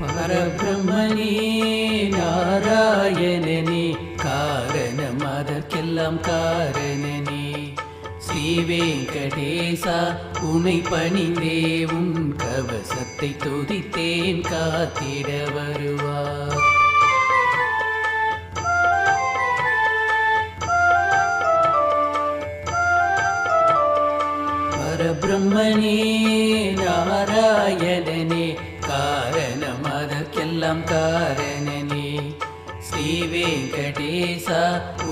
பரபிரம்மனே நாராயணனே காரணம் அதற்கெல்லாம் காரணனே. ஸ்ரீ வெங்கடேசா உனை பணிந்தே உன் கவசத்தை துதித்தேன் காத்திட வருவார். பரபிரம்மனே நாராயணனே காரணம் எல்லாம் காரணனே. ஸ்ரீ வெங்கடேசா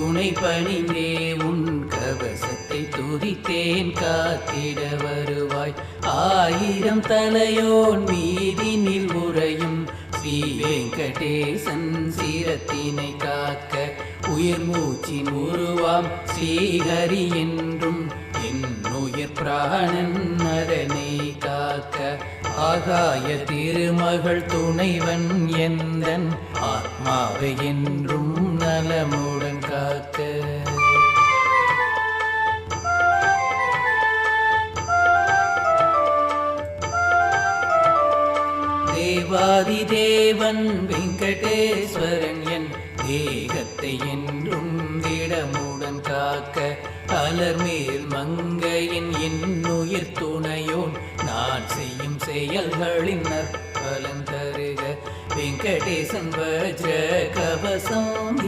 உனை பணிந்தே உன் கவசத்தை துதித்தேன் காத்திட வருவாய். ஆயிரம் தலையோன் மீதினில் உறையும் ஸ்ரீ வெங்கடேசன் சீரத்தினை காக்க உயிர் மூச்சின் உருவாம் ஸ்ரீஹரி என்றும் என் உயிர் பிராணன் அதனை காக்க ஆகாய திருமகள் துணைவன் எந்தன்? ஆத்மாவை என்றும் நலமுடன் காக்க. தேவாதி தேவன் வெங்கடேஸ்வரன் என் தேகத்தை என்றும் திடமுடன் காக்க. அலர்மேல் மங்கையின் இன்னுயிர் துணையோன். நான் செய்யும் செயல்களின் நற்பலன் தருக. வெங்கடேசன் வஜ்ர கவசம்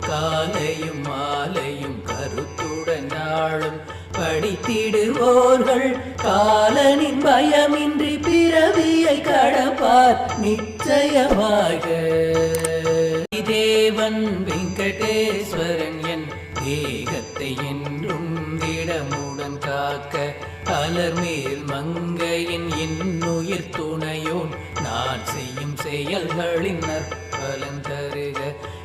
காலையும் மாலையும் கருத்துடன் நாளும் படித்திடுவோர்கள் காலனின் பயமின்றி பிறவியை கடப்பார் நிச்சயமாக. தேவன் வெங்கடேஸ்வரன் என் தேகத்தை என்றும் திடமுடன் காக்க அலர்மேல் மங்கையின் இன்னுயிர் துணையோன் நான் செய்யும் செயல்களின் நற்பலன் தருக.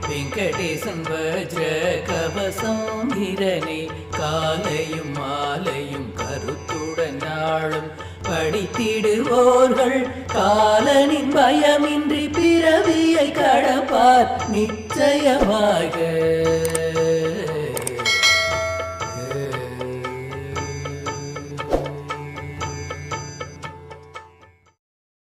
வெங்கடேசன் வஜ்ர கவசம் இதனை காலையும் மாலையும் கருத்துடன் நாளும் படித்திடுவோர்கள். காலனின் பயமின்றி பிறவியை கடப்பார். நிச்சயமாக